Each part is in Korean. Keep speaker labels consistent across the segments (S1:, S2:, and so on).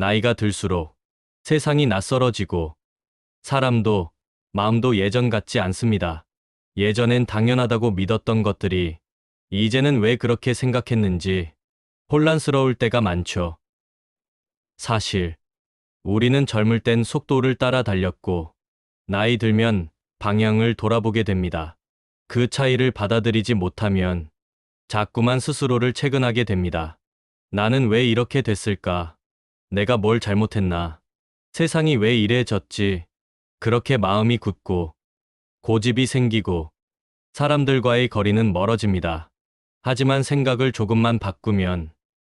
S1: 나이가 들수록 세상이 낯설어지고 사람도 마음도 예전 같지 않습니다. 예전엔 당연하다고 믿었던 것들이 이제는 왜 그렇게 생각했는지 혼란스러울 때가 많죠. 사실 우리는 젊을 땐 속도를 따라 달렸고 나이 들면 방향을 돌아보게 됩니다. 그 차이를 받아들이지 못하면 자꾸만 스스로를 채근하게 됩니다. 나는 왜 이렇게 됐을까? 내가 뭘 잘못했나? 세상이 왜 이래 졌지? 그렇게 마음이 굳고 고집이 생기고 사람들과의 거리는 멀어집니다. 하지만 생각을 조금만 바꾸면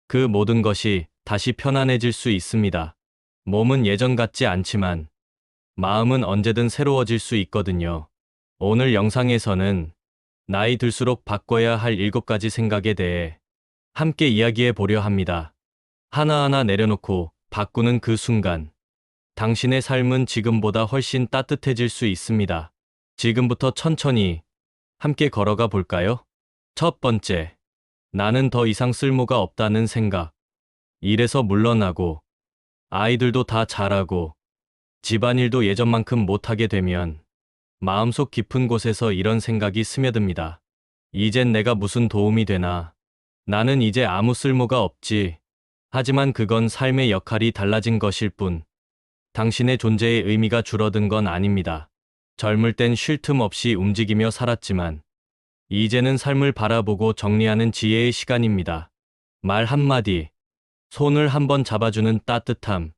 S1: 그 모든 것이 다시 편안해질 수 있습니다. 몸은 예전 같지 않지만 마음은 언제든 새로워질 수 있거든요. 오늘 영상에서는 나이 들수록 바꿔야 할 일곱 가지 생각에 대해 함께 이야기해 보려 합니다. 하나하나 내려놓고 바꾸는 그 순간 당신의 삶은 지금보다 훨씬 따뜻해질 수 있습니다. 지금부터 천천히 함께 걸어가 볼까요? 첫 번째, 나는 더 이상 쓸모가 없다는 생각. 일에서 물러나고, 아이들도 다 잘하고, 집안일도 예전만큼 못하게 되면, 마음속 깊은 곳에서 이런 생각이 스며듭니다. 이젠 내가 무슨 도움이 되나. 나는 이제 아무 쓸모가 없지. 하지만 그건 삶의 역할이 달라진 것일 뿐. 당신의 존재의 의미가 줄어든 건 아닙니다. 젊을 땐 쉴 틈 없이 움직이며 살았지만, 이제는 삶을 바라보고 정리하는 지혜의 시간입니다. 말 한마디, 손을 한번 잡아주는 따뜻함,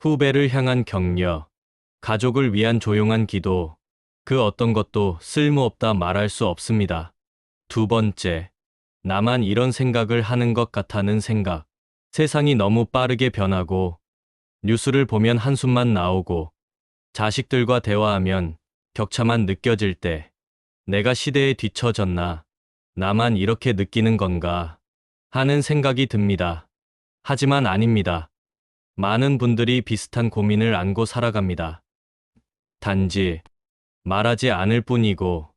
S1: 후배를 향한 격려, 가족을 위한 조용한 기도, 그 어떤 것도 쓸모없다 말할 수 없습니다. 두 번째, 나만 이런 생각을 하는 것 같다는 생각. 세상이 너무 빠르게 변하고, 뉴스를 보면 한숨만 나오고, 자식들과 대화하면 격차만 느껴질 때, 내가 시대에 뒤처졌나, 나만 이렇게 느끼는 건가, 하는 생각이 듭니다. 하지만 아닙니다. 많은 분들이 비슷한 고민을 안고 살아갑니다. 단지, 말하지 않을 뿐이고,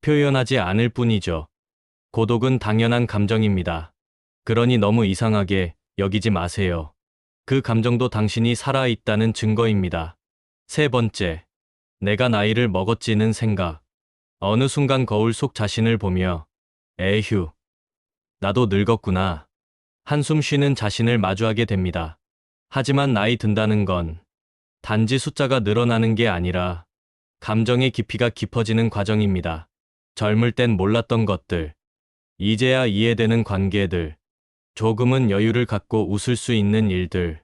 S1: 표현하지 않을 뿐이죠. 고독은 당연한 감정입니다. 그러니 너무 이상하게 여기지 마세요. 그 감정도 당신이 살아있다는 증거입니다. 세 번째, 내가 나이를 먹었지는 생각. 어느 순간 거울 속 자신을 보며, 에휴, 나도 늙었구나. 한숨 쉬는 자신을 마주하게 됩니다. 하지만 나이 든다는 건 단지 숫자가 늘어나는 게 아니라 감정의 깊이가 깊어지는 과정입니다. 젊을 땐 몰랐던 것들, 이제야 이해되는 관계들, 조금은 여유를 갖고 웃을 수 있는 일들,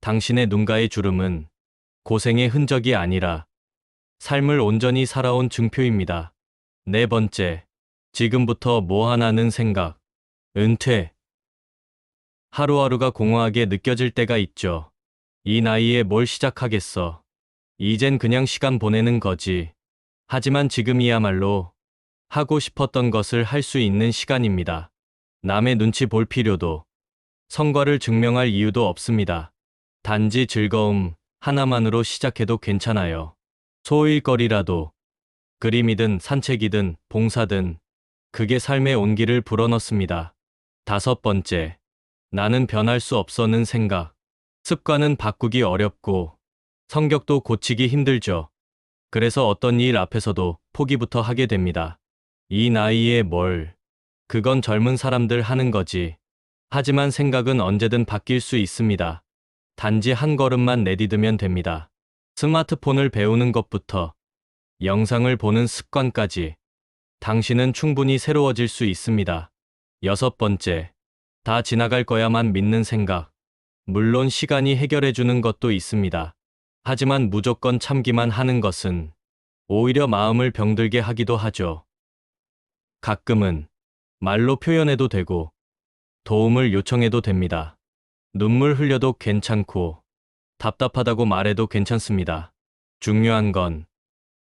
S1: 당신의 눈가의 주름은 고생의 흔적이 아니라 삶을 온전히 살아온 증표입니다. 네 번째, 지금부터 뭐 하나는 생각, 은퇴. 하루하루가 공허하게 느껴질 때가 있죠. 이 나이에 뭘 시작하겠어. 이젠 그냥 시간 보내는 거지. 하지만 지금이야말로 하고 싶었던 것을 할 수 있는 시간입니다. 남의 눈치 볼 필요도, 성과를 증명할 이유도 없습니다. 단지 즐거움 하나만으로 시작해도 괜찮아요. 소일거리라도, 그림이든 산책이든 봉사든, 그게 삶의 온기를 불어넣습니다. 다섯 번째, 나는 변할 수 없어는 생각. 습관은 바꾸기 어렵고, 성격도 고치기 힘들죠. 그래서 어떤 일 앞에서도 포기부터 하게 됩니다. 이 나이에 뭘, 그건 젊은 사람들 하는 거지. 하지만 생각은 언제든 바뀔 수 있습니다. 단지 한 걸음만 내디디면 됩니다. 스마트폰을 배우는 것부터 영상을 보는 습관까지 당신은 충분히 새로워질 수 있습니다. 여섯 번째, 다 지나갈 거야만 믿는 생각. 물론 시간이 해결해 주는 것도 있습니다. 하지만 무조건 참기만 하는 것은 오히려 마음을 병들게 하기도 하죠. 가끔은 말로 표현해도 되고 도움을 요청해도 됩니다. 눈물 흘려도 괜찮고 답답하다고 말해도 괜찮습니다. 중요한 건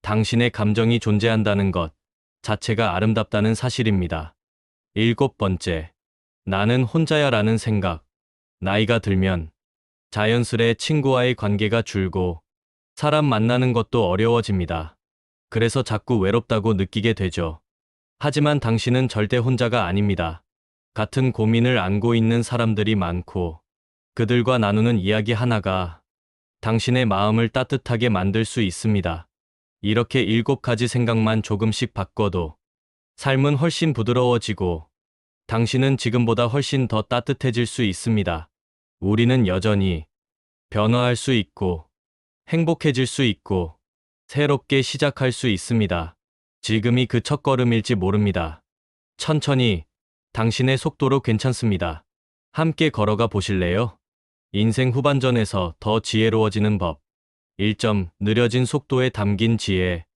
S1: 당신의 감정이 존재한다는 것 자체가 아름답다는 사실입니다. 일곱 번째, 나는 혼자야라는 생각. 나이가 들면 자연스레 친구와의 관계가 줄고 사람 만나는 것도 어려워집니다. 그래서 자꾸 외롭다고 느끼게 되죠. 하지만 당신은 절대 혼자가 아닙니다. 같은 고민을 안고 있는 사람들이 많고 그들과 나누는 이야기 하나가 당신의 마음을 따뜻하게 만들 수 있습니다. 이렇게 일곱 가지 생각만 조금씩 바꿔도 삶은 훨씬 부드러워지고 당신은 지금보다 훨씬 더 따뜻해질 수 있습니다. 우리는 여전히 변화할 수 있고 행복해질 수 있고 새롭게 시작할 수 있습니다. 지금이 그 첫걸음일지 모릅니다. 천천히 당신의 속도로 괜찮습니다. 함께 걸어가 보실래요? 인생 후반전에서 더 지혜로워지는 법. 1점 느려진 속도에 담긴 지혜.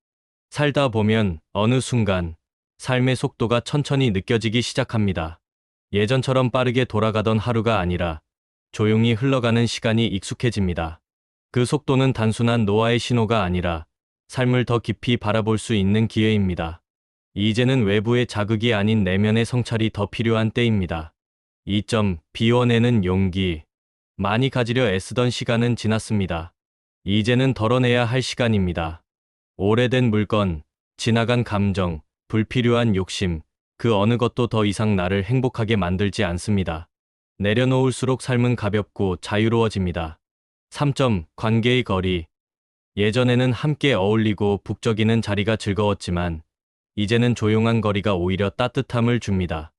S1: 살다 보면 어느 순간 삶의 속도가 천천히 느껴지기 시작합니다. 예전처럼 빠르게 돌아가던 하루가 아니라 조용히 흘러가는 시간이 익숙해집니다. 그 속도는 단순한 노화의 신호가 아니라 삶을 더 깊이 바라볼 수 있는 기회입니다. 이제는 외부의 자극이 아닌 내면의 성찰이 더 필요한 때입니다. 2점 비워내는 용기. 많이 가지려 애쓰던 시간은 지났습니다. 이제는 덜어내야 할 시간입니다. 오래된 물건, 지나간 감정, 불필요한 욕심, 그 어느 것도 더 이상 나를 행복하게 만들지 않습니다. 내려놓을수록 삶은 가볍고 자유로워집니다. 3점 관계의 거리. 예전에는 함께 어울리고 북적이는 자리가 즐거웠지만, 이제는 조용한 거리가 오히려 따뜻함을 줍니다.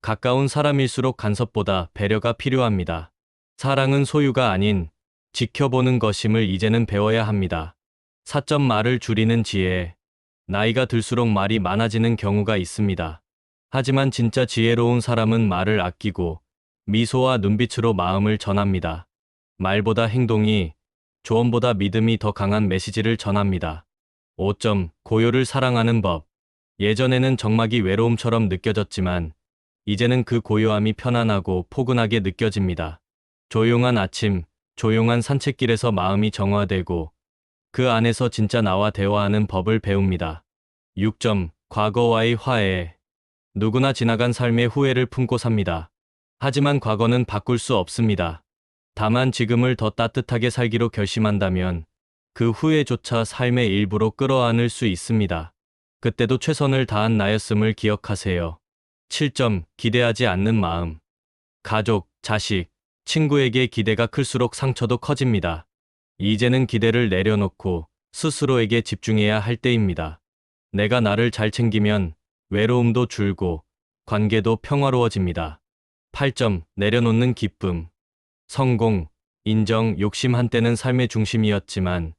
S1: 가까운 사람일수록 간섭보다 배려가 필요합니다. 사랑은 소유가 아닌 지켜보는 것임을 이제는 배워야 합니다. 4점 말을 줄이는 지혜. 나이가 들수록 말이 많아지는 경우가 있습니다. 하지만 진짜 지혜로운 사람은 말을 아끼고 미소와 눈빛으로 마음을 전합니다. 말보다 행동이, 조언보다 믿음이 더 강한 메시지를 전합니다. 5점 고요를 사랑하는 법. 예전에는 정막이 외로움처럼 느껴졌지만 이제는 그 고요함이 편안하고 포근하게 느껴집니다. 조용한 아침, 조용한 산책길에서 마음이 정화되고 그 안에서 진짜 나와 대화하는 법을 배웁니다. 6점 과거와의 화해. 누구나 지나간 삶의 후회를 품고 삽니다. 하지만 과거는 바꿀 수 없습니다. 다만 지금을 더 따뜻하게 살기로 결심한다면 그 후회조차 삶의 일부로 끌어안을 수 있습니다. 그때도 최선을 다한 나였음을 기억하세요. 7점 기대하지 않는 마음. 가족, 자식, 친구에게 기대가 클수록 상처도 커집니다. 이제는 기대를 내려놓고 스스로에게 집중해야 할 때입니다. 내가 나를 잘 챙기면 외로움도 줄고 관계도 평화로워집니다. 8점 내려놓는 기쁨. 성공, 인정, 욕심 한때는 삶의 중심이었지만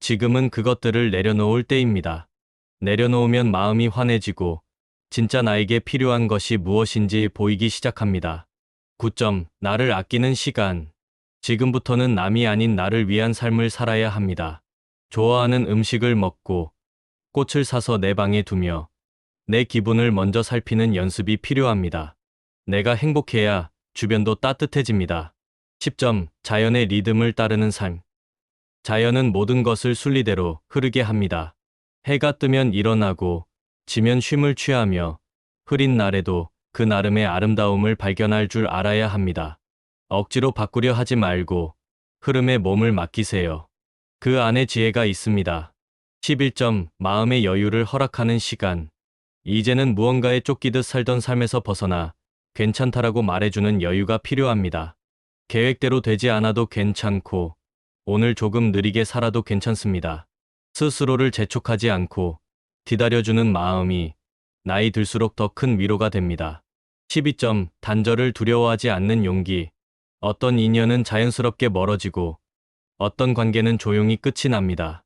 S1: 지금은 그것들을 내려놓을 때입니다. 내려놓으면 마음이 환해지고 진짜 나에게 필요한 것이 무엇인지 보이기 시작합니다. 9점 나를 아끼는 시간. 지금부터는 남이 아닌 나를 위한 삶을 살아야 합니다. 좋아하는 음식을 먹고 꽃을 사서 내 방에 두며 내 기분을 먼저 살피는 연습이 필요합니다. 내가 행복해야 주변도 따뜻해집니다. 10점 자연의 리듬을 따르는 삶. 자연은 모든 것을 순리대로 흐르게 합니다. 해가 뜨면 일어나고 지면 쉼을 취하며 흐린 날에도 그 나름의 아름다움을 발견할 줄 알아야 합니다. 억지로 바꾸려 하지 말고 흐름에 몸을 맡기세요. 그 안에 지혜가 있습니다. 11점 마음의 여유를 허락하는 시간. 이제는 무언가에 쫓기듯 살던 삶에서 벗어나 괜찮다라고 말해주는 여유가 필요합니다. 계획대로 되지 않아도 괜찮고 오늘 조금 느리게 살아도 괜찮습니다. 스스로를 재촉하지 않고 기다려주는 마음이 나이 들수록 더 큰 위로가 됩니다. 12점 단절을 두려워하지 않는 용기. 어떤 인연은 자연스럽게 멀어지고 어떤 관계는 조용히 끝이 납니다.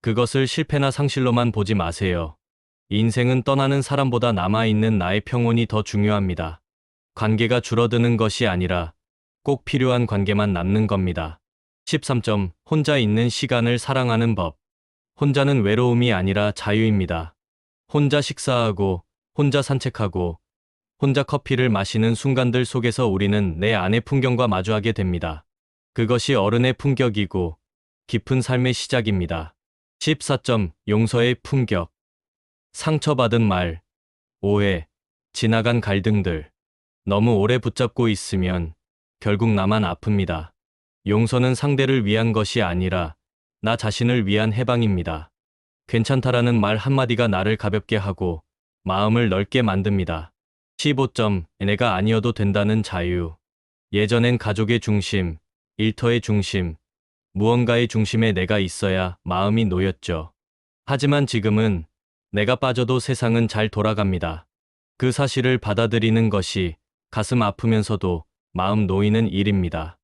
S1: 그것을 실패나 상실로만 보지 마세요. 인생은 떠나는 사람보다 남아있는 나의 평온이 더 중요합니다. 관계가 줄어드는 것이 아니라 꼭 필요한 관계만 남는 겁니다. 13점 혼자 있는 시간을 사랑하는 법. 혼자는 외로움이 아니라 자유입니다. 혼자 식사하고, 혼자 산책하고, 혼자 커피를 마시는 순간들 속에서 우리는 내 안의 풍경과 마주하게 됩니다. 그것이 어른의 품격이고 깊은 삶의 시작입니다. 14점 용서의 품격. 상처받은 말, 오해, 지나간 갈등들. 너무 오래 붙잡고 있으면 결국 나만 아픕니다. 용서는 상대를 위한 것이 아니라 나 자신을 위한 해방입니다. 괜찮다라는 말 한마디가 나를 가볍게 하고 마음을 넓게 만듭니다. 15점 내가 아니어도 된다는 자유. 예전엔 가족의 중심, 일터의 중심, 무언가의 중심에 내가 있어야 마음이 놓였죠. 하지만 지금은 내가 빠져도 세상은 잘 돌아갑니다. 그 사실을 받아들이는 것이 가슴 아프면서도 마음 놓이는 일입니다.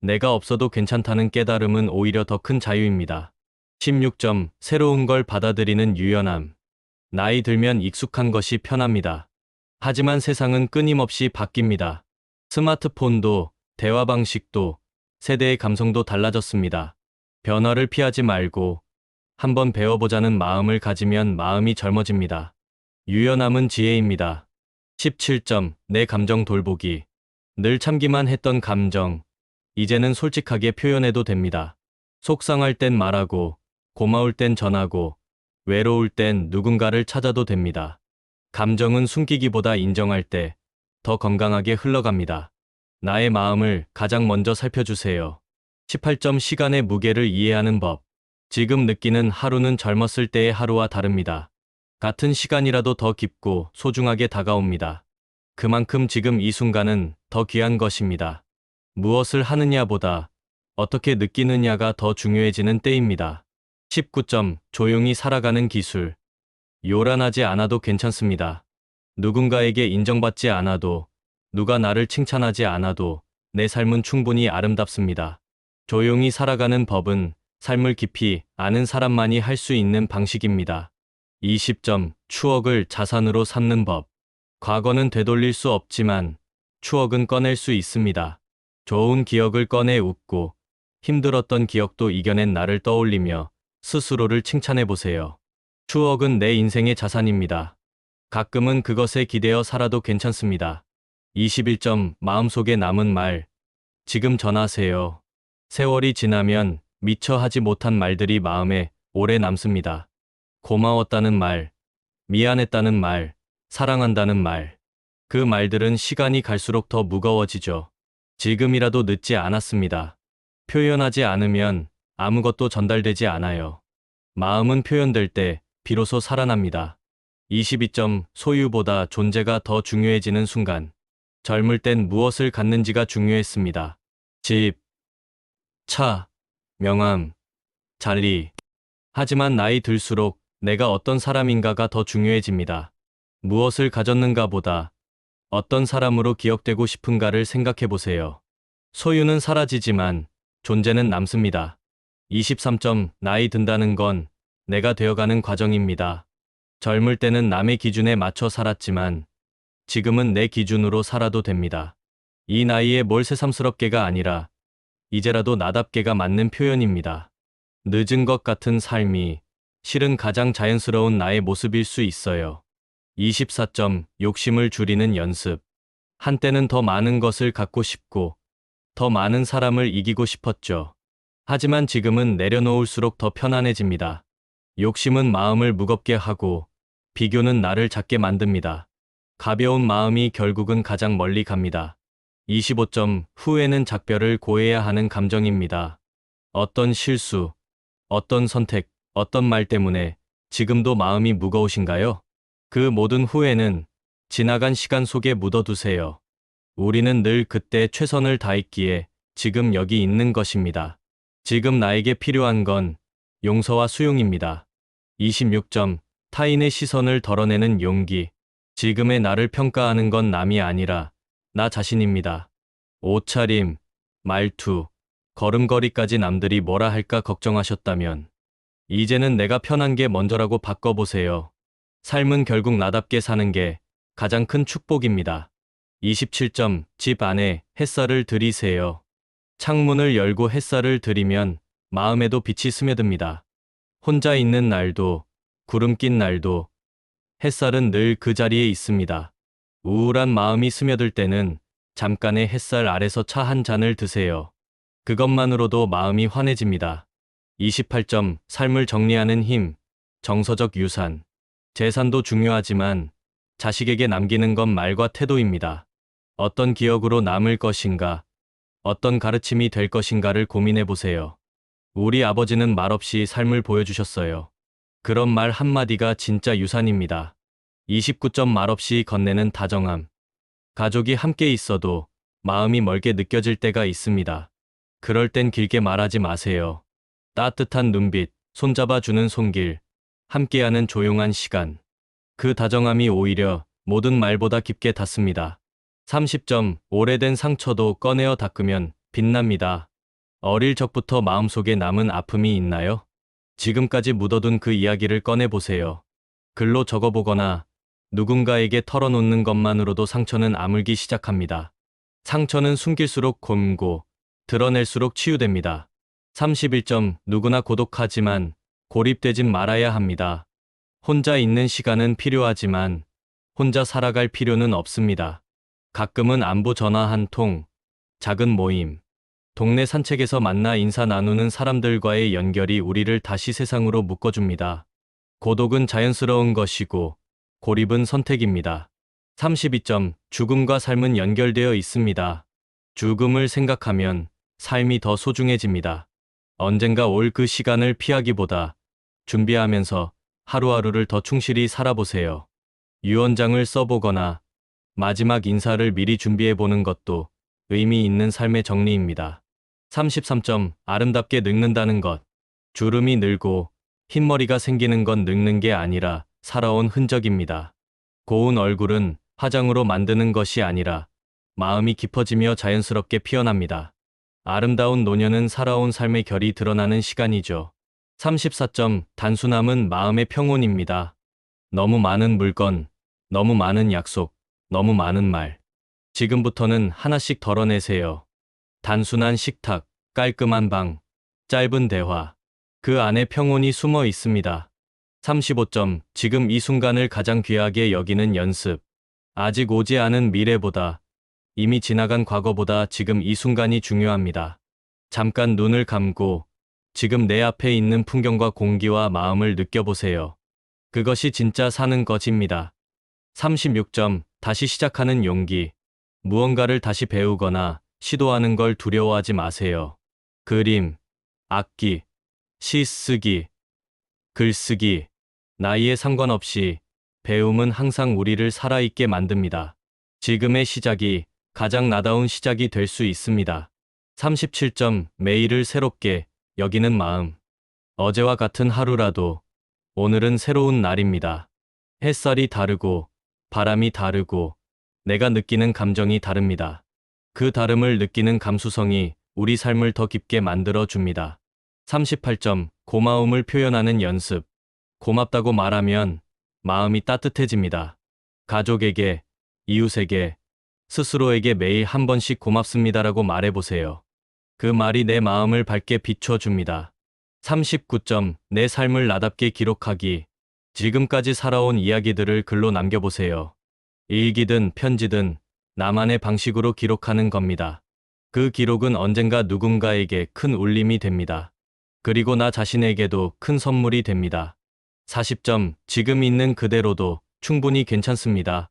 S1: 내가 없어도 괜찮다는 깨달음은 오히려 더 큰 자유입니다. 16점 새로운 걸 받아들이는 유연함. 나이 들면 익숙한 것이 편합니다. 하지만 세상은 끊임없이 바뀝니다. 스마트폰도 대화 방식도 세대의 감성도 달라졌습니다. 변화를 피하지 말고 한번 배워보자는 마음을 가지면 마음이 젊어집니다. 유연함은 지혜입니다. 17점 내 감정 돌보기. 늘 참기만 했던 감정. 이제는 솔직하게 표현해도 됩니다. 속상할 땐 말하고, 고마울 땐 전하고, 외로울 땐 누군가를 찾아도 됩니다. 감정은 숨기기보다 인정할 때 더 건강하게 흘러갑니다. 나의 마음을 가장 먼저 살펴주세요. 18점 시간의 무게를 이해하는 법. 지금 느끼는 하루는 젊었을 때의 하루와 다릅니다. 같은 시간이라도 더 깊고 소중하게 다가옵니다. 그만큼 지금 이 순간은 더 귀한 것입니다. 무엇을 하느냐보다 어떻게 느끼느냐가 더 중요해지는 때입니다. 19점 조용히 살아가는 기술. 요란하지 않아도 괜찮습니다. 누군가에게 인정받지 않아도, 누가 나를 칭찬하지 않아도 내 삶은 충분히 아름답습니다. 조용히 살아가는 법은 삶을 깊이 아는 사람만이 할 수 있는 방식입니다. 20점 추억을 자산으로 삼는 법. 과거는 되돌릴 수 없지만 추억은 꺼낼 수 있습니다. 좋은 기억을 꺼내 웃고 힘들었던 기억도 이겨낸 나를 떠올리며 스스로를 칭찬해 보세요. 추억은 내 인생의 자산입니다. 가끔은 그것에 기대어 살아도 괜찮습니다. 21점 마음속에 남은 말. 지금 전하세요. 세월이 지나면 미처 하지 못한 말들이 마음에 오래 남습니다. 고마웠다는 말, 미안했다는 말, 사랑한다는 말. 그 말들은 시간이 갈수록 더 무거워지죠. 지금이라도 늦지 않았습니다. 표현하지 않으면 아무것도 전달되지 않아요. 마음은 표현될 때 비로소 살아납니다. 22점 소유보다 존재가 더 중요해지는 순간. 젊을 땐 무엇을 갖는지가 중요했습니다. 집, 차, 명함, 자리. 하지만 나이 들수록 내가 어떤 사람인가가 더 중요해집니다. 무엇을 가졌는가 보다 어떤 사람으로 기억되고 싶은가를 생각해 보세요. 소유는 사라지지만 존재는 남습니다. 23점 나이 든다는 건 내가 되어가는 과정입니다. 젊을 때는 남의 기준에 맞춰 살았지만 지금은 내 기준으로 살아도 됩니다. 이 나이에 뭘 새삼스럽게가 아니라 이제라도 나답게가 맞는 표현입니다. 늦은 것 같은 삶이 실은 가장 자연스러운 나의 모습일 수 있어요. 24점 욕심을 줄이는 연습. 한때는 더 많은 것을 갖고 싶고 더 많은 사람을 이기고 싶었죠. 하지만 지금은 내려놓을수록 더 편안해집니다. 욕심은 마음을 무겁게 하고 비교는 나를 작게 만듭니다. 가벼운 마음이 결국은 가장 멀리 갑니다. 25점 후회는 작별을 고해야 하는 감정입니다. 어떤 실수, 어떤 선택, 어떤 말 때문에 지금도 마음이 무거우신가요? 그 모든 후회는 지나간 시간 속에 묻어두세요. 우리는 늘 그때 최선을 다했기에 지금 여기 있는 것입니다. 지금 나에게 필요한 건 용서와 수용입니다. 26점 타인의 시선을 덜어내는 용기. 지금의 나를 평가하는 건 남이 아니라 나 자신입니다. 옷차림, 말투, 걸음걸이까지 남들이 뭐라 할까 걱정하셨다면 이제는 내가 편한 게 먼저라고 바꿔보세요. 삶은 결국 나답게 사는 게 가장 큰 축복입니다. 27점 집 안에 햇살을 들이세요. 창문을 열고 햇살을 들이면 마음에도 빛이 스며듭니다. 혼자 있는 날도 구름 낀 날도 햇살은 늘 그 자리에 있습니다. 우울한 마음이 스며들 때는 잠깐의 햇살 아래서 차 한 잔을 드세요. 그것만으로도 마음이 환해집니다. 28점 삶을 정리하는 힘, 정서적 유산. 재산도 중요하지만 자식에게 남기는 건 말과 태도입니다. 어떤 기억으로 남을 것인가, 어떤 가르침이 될 것인가를 고민해 보세요. 우리 아버지는 말없이 삶을 보여주셨어요. 그런 말 한마디가 진짜 유산입니다. 29점 말없이 건네는 다정함. 가족이 함께 있어도 마음이 멀게 느껴질 때가 있습니다. 그럴 땐 길게 말하지 마세요. 따뜻한 눈빛, 손잡아 주는 손길, 함께하는 조용한 시간. 그 다정함이 오히려 모든 말보다 깊게 닿습니다. 30점, 오래된 상처도 꺼내어 닦으면 빛납니다. 어릴 적부터 마음속에 남은 아픔이 있나요? 지금까지 묻어둔 그 이야기를 꺼내보세요. 글로 적어보거나 누군가에게 털어놓는 것만으로도 상처는 아물기 시작합니다. 상처는 숨길수록 곰고 드러낼수록 치유됩니다. 31점 누구나 고독하지만 고립되진 말아야 합니다. 혼자 있는 시간은 필요하지만 혼자 살아갈 필요는 없습니다. 가끔은 안부 전화 한 통, 작은 모임, 동네 산책에서 만나 인사 나누는 사람들과의 연결이 우리를 다시 세상으로 묶어줍니다. 고독은 자연스러운 것이고 고립은 선택입니다. 32점 죽음과 삶은 연결되어 있습니다. 죽음을 생각하면 삶이 더 소중해집니다. 언젠가 올 그 시간을 피하기보다 준비하면서 하루하루를 더 충실히 살아보세요. 유언장을 써보거나 마지막 인사를 미리 준비해보는 것도 의미 있는 삶의 정리입니다. 33점 아름답게 늙는다는 것. 주름이 늘고 흰머리가 생기는 건 늙는 게 아니라 살아온 흔적입니다. 고운 얼굴은 화장으로 만드는 것이 아니라 마음이 깊어지며 자연스럽게 피어납니다. 아름다운 노년은 살아온 삶의 결이 드러나는 시간이죠. 34점 단순함은 마음의 평온입니다. 너무 많은 물건, 너무 많은 약속, 너무 많은 말. 지금부터는 하나씩 덜어내세요. 단순한 식탁, 깔끔한 방, 짧은 대화. 그 안에 평온이 숨어 있습니다. 35점 지금 이 순간을 가장 귀하게 여기는 연습. 아직 오지 않은 미래보다 이미 지나간 과거보다 지금 이 순간이 중요합니다. 잠깐 눈을 감고 지금 내 앞에 있는 풍경과 공기와 마음을 느껴보세요. 그것이 진짜 사는 것입니다. 36점 다시 시작하는 용기. 무언가를 다시 배우거나 시도하는 걸 두려워하지 마세요. 그림, 악기, 시 쓰기, 글쓰기, 나이에 상관없이 배움은 항상 우리를 살아있게 만듭니다. 지금의 시작이 가장 나다운 시작이 될 수 있습니다. 37점 매일을 새롭게 여기는 마음. 어제와 같은 하루라도 오늘은 새로운 날입니다. 햇살이 다르고 바람이 다르고 내가 느끼는 감정이 다릅니다. 그 다름을 느끼는 감수성이 우리 삶을 더 깊게 만들어 줍니다. 38점 고마움을 표현하는 연습. 고맙다고 말하면 마음이 따뜻해집니다. 가족에게, 이웃에게, 스스로에게 매일 한 번씩 고맙습니다라고 말해보세요. 그 말이 내 마음을 밝게 비춰줍니다. 39점 내 삶을 나답게 기록하기. 지금까지 살아온 이야기들을 글로 남겨보세요. 일기든 편지든 나만의 방식으로 기록하는 겁니다. 그 기록은 언젠가 누군가에게 큰 울림이 됩니다. 그리고 나 자신에게도 큰 선물이 됩니다. 40점 지금 있는 그대로도 충분히 괜찮습니다.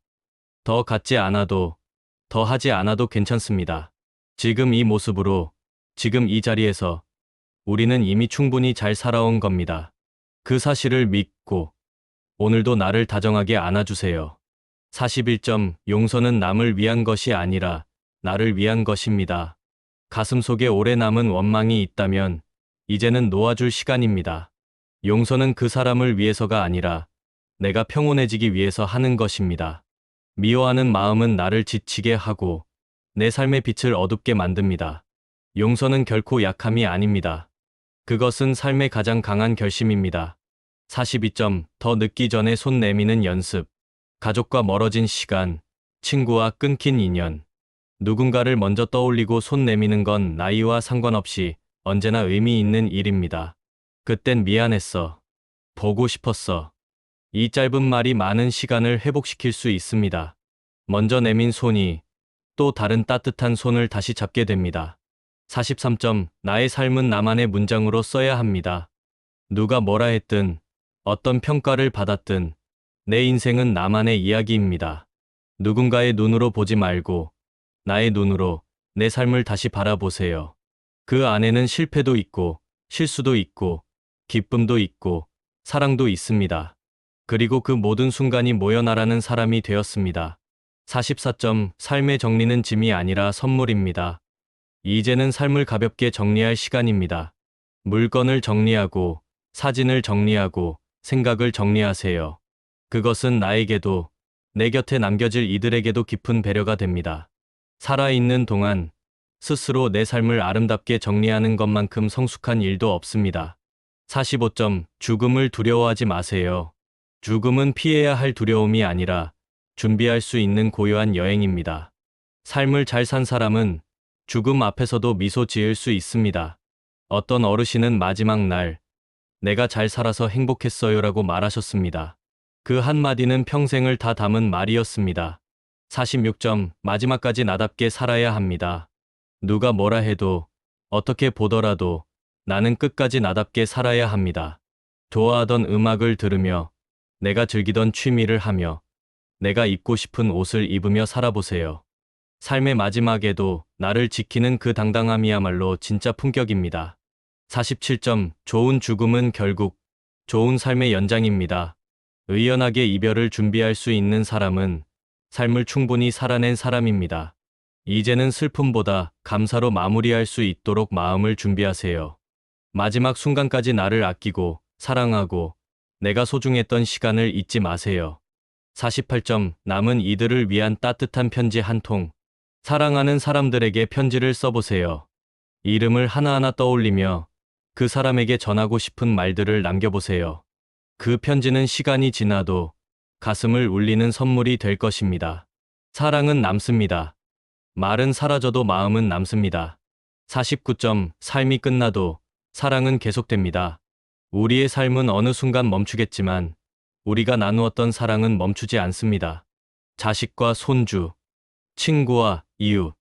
S1: 더 갖지 않아도 더 하지 않아도 괜찮습니다. 지금 이 모습으로 지금 이 자리에서 우리는 이미 충분히 잘 살아온 겁니다. 그 사실을 믿고 오늘도 나를 다정하게 안아주세요. 41점 용서는 남을 위한 것이 아니라 나를 위한 것입니다. 가슴 속에 오래 남은 원망이 있다면 이제는 놓아줄 시간입니다. 용서는 그 사람을 위해서가 아니라 내가 평온해지기 위해서 하는 것입니다. 미워하는 마음은 나를 지치게 하고 내 삶의 빛을 어둡게 만듭니다. 용서는 결코 약함이 아닙니다. 그것은 삶의 가장 강한 결심입니다. 42점 더 늦기 전에 손 내미는 연습. 가족과 멀어진 시간, 친구와 끊긴 인연. 누군가를 먼저 떠올리고 손 내미는 건 나이와 상관없이 언제나 의미 있는 일입니다. 그땐 미안했어. 보고 싶었어. 이 짧은 말이 많은 시간을 회복시킬 수 있습니다. 먼저 내민 손이 또 다른 따뜻한 손을 다시 잡게 됩니다. 43점 나의 삶은 나만의 문장으로 써야 합니다. 누가 뭐라 했든 어떤 평가를 받았든 내 인생은 나만의 이야기입니다. 누군가의 눈으로 보지 말고 나의 눈으로 내 삶을 다시 바라보세요. 그 안에는 실패도 있고 실수도 있고 기쁨도 있고 사랑도 있습니다. 그리고 그 모든 순간이 모여 나라는 사람이 되었습니다. 44점 삶의 정리는 짐이 아니라 선물입니다. 이제는 삶을 가볍게 정리할 시간입니다. 물건을 정리하고 사진을 정리하고 생각을 정리하세요. 그것은 나에게도 내 곁에 남겨질 이들에게도 깊은 배려가 됩니다. 살아있는 동안 스스로 내 삶을 아름답게 정리하는 것만큼 성숙한 일도 없습니다. 45점 죽음을 두려워하지 마세요. 죽음은 피해야 할 두려움이 아니라 준비할 수 있는 고요한 여행입니다. 삶을 잘 산 사람은 죽음 앞에서도 미소 지을 수 있습니다. 어떤 어르신은 마지막 날, 내가 잘 살아서 행복했어요 라고 말하셨습니다. 그 한마디는 평생을 다 담은 말이었습니다. 46점, 마지막까지 나답게 살아야 합니다. 누가 뭐라 해도, 어떻게 보더라도, 나는 끝까지 나답게 살아야 합니다. 좋아하던 음악을 들으며, 내가 즐기던 취미를 하며, 내가 입고 싶은 옷을 입으며 살아보세요. 삶의 마지막에도 나를 지키는 그 당당함이야말로 진짜 품격입니다. 47점, 좋은 죽음은 결국 좋은 삶의 연장입니다. 의연하게 이별을 준비할 수 있는 사람은 삶을 충분히 살아낸 사람입니다. 이제는 슬픔보다 감사로 마무리할 수 있도록 마음을 준비하세요. 마지막 순간까지 나를 아끼고 사랑하고 내가 소중했던 시간을 잊지 마세요. 48점 남은 이들을 위한 따뜻한 편지 한 통. 사랑하는 사람들에게 편지를 써보세요. 이름을 하나하나 떠올리며 그 사람에게 전하고 싶은 말들을 남겨보세요. 그 편지는 시간이 지나도 가슴을 울리는 선물이 될 것입니다. 사랑은 남습니다. 말은 사라져도 마음은 남습니다. 49점 삶이 끝나도 사랑은 계속됩니다. 우리의 삶은 어느 순간 멈추겠지만 우리가 나누었던 사랑은 멈추지 않습니다. 자식과 손주, 친구와 이웃,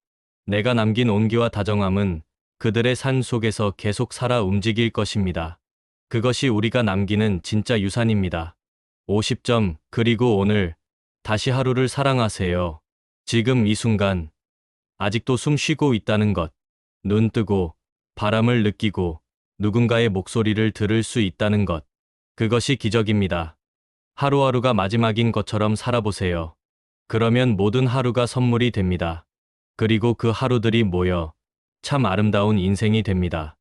S1: 내가 남긴 온기와 다정함은 그들의 삶 속에서 계속 살아 움직일 것입니다. 그것이 우리가 남기는 진짜 유산입니다. 50점, 그리고 오늘, 다시 하루를 사랑하세요. 지금 이 순간, 아직도 숨 쉬고 있다는 것, 눈 뜨고, 바람을 느끼고, 누군가의 목소리를 들을 수 있다는 것, 그것이 기적입니다. 하루하루가 마지막인 것처럼 살아보세요. 그러면 모든 하루가 선물이 됩니다. 그리고 그 하루들이 모여 참 아름다운 인생이 됩니다.